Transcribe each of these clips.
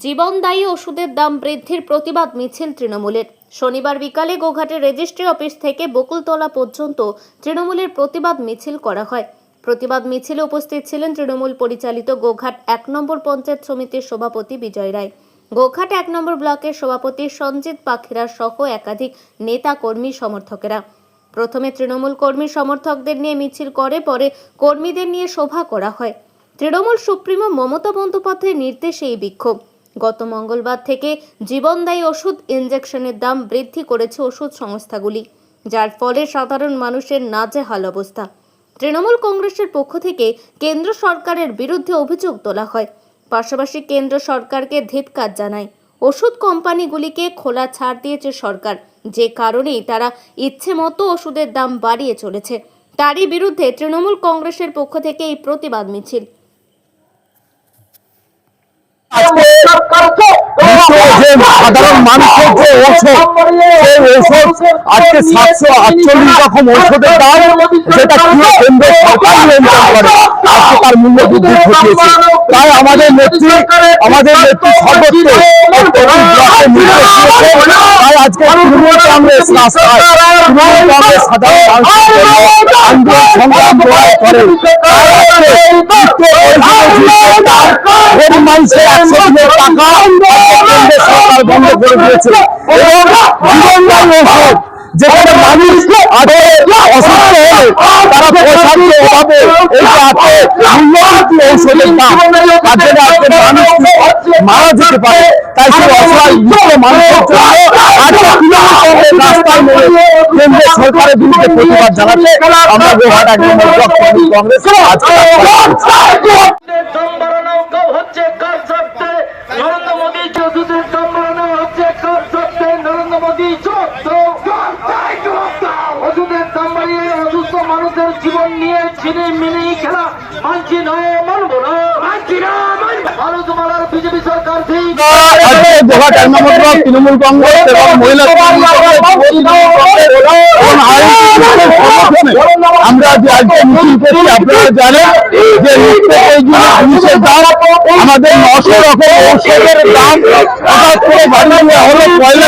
জীবনদায়ী ওষুধের দাম বৃদ্ধির প্রতিবাদ মিছিল তৃণমূলের। শনিবার বিকালে গোঘাটের রেজিস্ট্রি অফিস থেকে বকুলতলা পর্যন্ত তৃণমূলের প্রতিবাদ মিছিল করা হয়। প্রতিবাদ মিছিলে উপস্থিত ছিলেন তৃণমূল পরিচালিত গোঘাট এক নম্বর পঞ্চায়েত সমিতির সভাপতি বিজয় রায়। গোঘাট এক নম্বর ব্লকের সভাপতি সঞ্জিত পাখিরা সহ একাধিক নেতা কর্মী সমর্থকেরা। প্রথমে তৃণমূল কর্মী সমর্থকদের নিয়ে মিছিল করে, পরে কর্মীদের নিয়ে সভা করা হয়। তৃণমূল সুপ্রিমো মমতা বন্দ্যোপাধ্যায়ের নির্দেশে এই বিক্ষোভ। গত মঙ্গলবার থেকে জীবনদায়ী ওষুধ ইনজেকশনের দাম বৃদ্ধি করেছে ওষুধ সংস্থাগুলি, যার ফলে সাধারণ মানুষের নাজেহাল অবস্থা। তৃণমূল কংগ্রেসের পক্ষ থেকে কেন্দ্র সরকারের বিরুদ্ধে অভিযোগ তোলা হয়। পাশাপাশি কেন্দ্র সরকারকে ধিৎকার জানায়, ওষুধ কোম্পানিগুলিকে খোলা ছাড় দিয়েছে সরকার, যে কারণেই তারা ইচ্ছে মতো ওষুধের দাম বাড়িয়ে চলেছে। তারই বিরুদ্ধে তৃণমূল কংগ্রেসের পক্ষ থেকে এই প্রতিবাদ মিছিল কিন্তু যে সাধারণ মানুষের যে ঔষধ, সেই ঔষধ আজকে সাতশো আটচল্লিশ রকম ঔষধের দাম, যেটা কেন্দ্র সরকার নিয়ন্ত্রণ করে। আজকে তার মূল্য বৃদ্ধি ঘটিয়েছে। তাই আমাদের নেত্রী আমাদের নেত্রী সর্বত্র তাই আজকে তৃণমূল কংগ্রেস রাস্তায়, তৃণমূল কংগ্রেস সাধারণ আন্দোলন সংগ্রাম করে মানুষের একশো টাকা কেন্দ্রের বন্ধ করে দিয়েছে। এবং জীবনদায়ী ওষুধ যেখানে মানুষ আগে অসুস্থ হলে তারা অভাবে এই যে হাতে ঔষধের দাম তার জন্য আজকে মানুষ মারা যেতে পারে। তাই সেই অসহায় মানুষের জন্য আজকে রাস্তায় সরকারের বিরুদ্ধে প্রতিবাদ জানাচ্ছে। আমরা গোহাট কংগ্রেস আজকে রাস্তায় আছি। দুধের দাম বাড়ানো কাউ হচ্ছে কার স্বার্থে নরেন্দ্র মোদী দুধের দাম বাড়ানো হচ্ছে কার স্বার্থে নরেন্দ্র মোদী চোদ্দ ওষুধের দাম বাড়িয়ে অসুস্থ মানুষের জীবন নিয়ে ছিনে মিনেই খেলা। মানছি না মানবো না। মানছি না ভারত বিজেপি সরকার তৃণমূল কংগ্রেস এবং মহিলা আমরা যে আজকে মিছিল করছি আপনারা জানেন যে জিনিসের দাম আমাদের নশো রকম ঔষধের দাম হঠাৎ করে বাড়িয়ে হলো পয়লা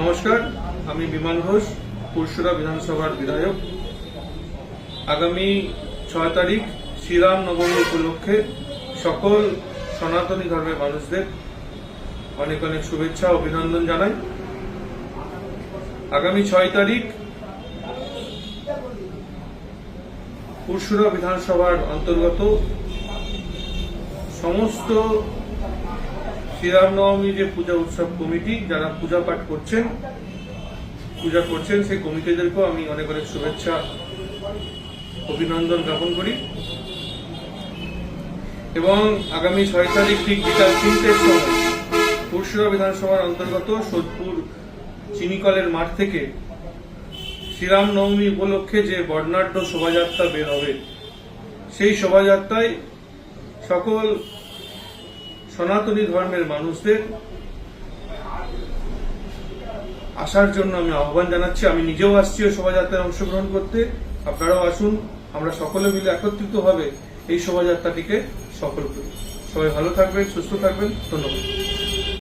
নমস্কার, আমি বিমান ঘোষ, পুরসুরা বিধানসভার বিধায়ক। আগামী ছয় তারিখ শ্রীরাম নবমী উপলক্ষে সকল সনাতনী ধর্মের মানুষদের অনেক অনেক শুভেচ্ছা, অভিনন্দন জানাই। আগামী ছয় তারিখ পুরসুরা বিধানসভার অন্তর্গত সমস্ত শ্রীরামনবমী যে পূজা উৎসব কমিটি, যারা পূজা পাঠ করছেন, পূজা করছেন, সেই কমিটিদেরকেও আমি অনেক অনেক শুভেচ্ছা, অভিনন্দন জ্ঞাপন করি। এবং আগামী ছয় তারিখ ঠিক বিকাল তিনটের সময় পুরসুরা বিধানসভার অন্তর্গত সোদপুর চিনিকলের মাঠ থেকে শ্রীরাম নবমী উপলক্ষে যে বর্ণাঢ্য শোভাযাত্রা বের হবে, সেই শোভাযাত্রায় সকল সনাতনী ধর্মের মানুষদের আসার জন্য আমি আহ্বান জানাচ্ছি। আমি নিজেও আসছি ওই শোভাযাত্রায় অংশগ্রহণ করতে। আপনারাও আসুন, আমরা সকলে মিলে একত্রিত ভাবে এই শোভাযাত্রাটিকে সফল করি। সবাই ভালো থাকবেন, সুস্থ থাকবেন। ধন্যবাদ।